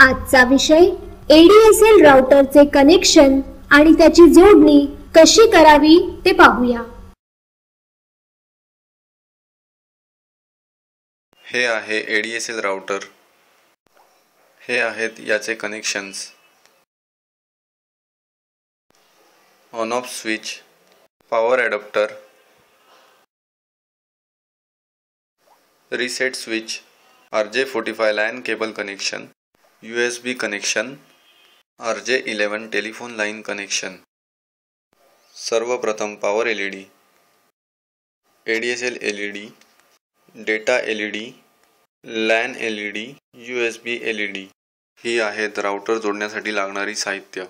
आजचा विषय ADSL राउटरचे connection आणि त्याची जोडणी कशी करावी ते पाहूया. हे आहे एडीएसएल राउटर हे आहेत याचे connections on off switch power adapter reset switch R J forty five LAN cable connection U S B connection R J eleven telephone line connection सर्वप्रथम power L E D A D S L L E D data L E D LAN L E D U S B L E D ही आहेत router जोडण्यासाठी लागणारी साहित्य.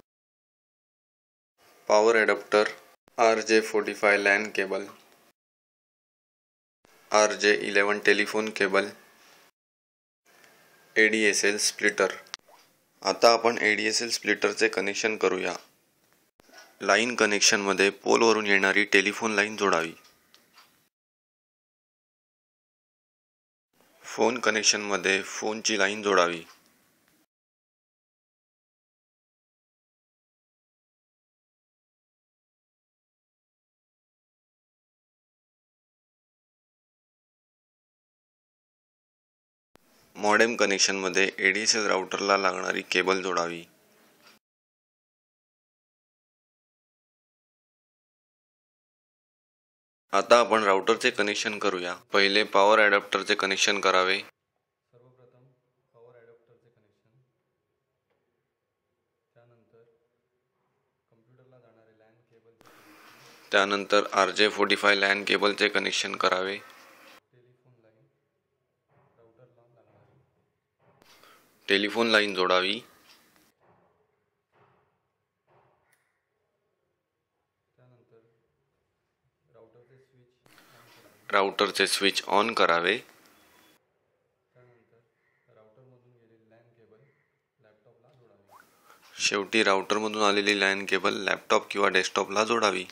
Power adapter R J forty five LAN cable R J eleven telephone cable A D S L splitter आता आपण A D S L स्प्लिटरचे connection करूया. Line कनेक्शनमध्ये पोलवरून येणारी टेलिफोन लाईन जोडावी. फोन कनेक्शनमध्ये फोनची लाईन जोडावी. मॉडेम कनेक्शनमध्ये ए डी एस एल राउटरला लागणारी केबल जोडावी. आता आपण राउटरचे कनेक्शन करूया. पहिले पॉवर ॲडॅप्टरचे कनेक्शन करावे. सर्वप्रथम पॉवर ॲडॅप्टरचे कनेक्शन. त्यानंतर कम्प्युटरला जाणारे लॅन केबल त्यानंतर R J forty five LAN केबलचे कनेक्शन करावे टेलिफोन लाईन राउटरला लागणारी टेलिफोन लाईन जोडावी. राऊटरचे राउटरचे स्विच राउटरचे स्विच ऑन करावे. राउटरमधून शेवटी राउटरमधून आलेली लॅन केबल लॅपटॉप किंवा डेस्कटॉपला जोडावी.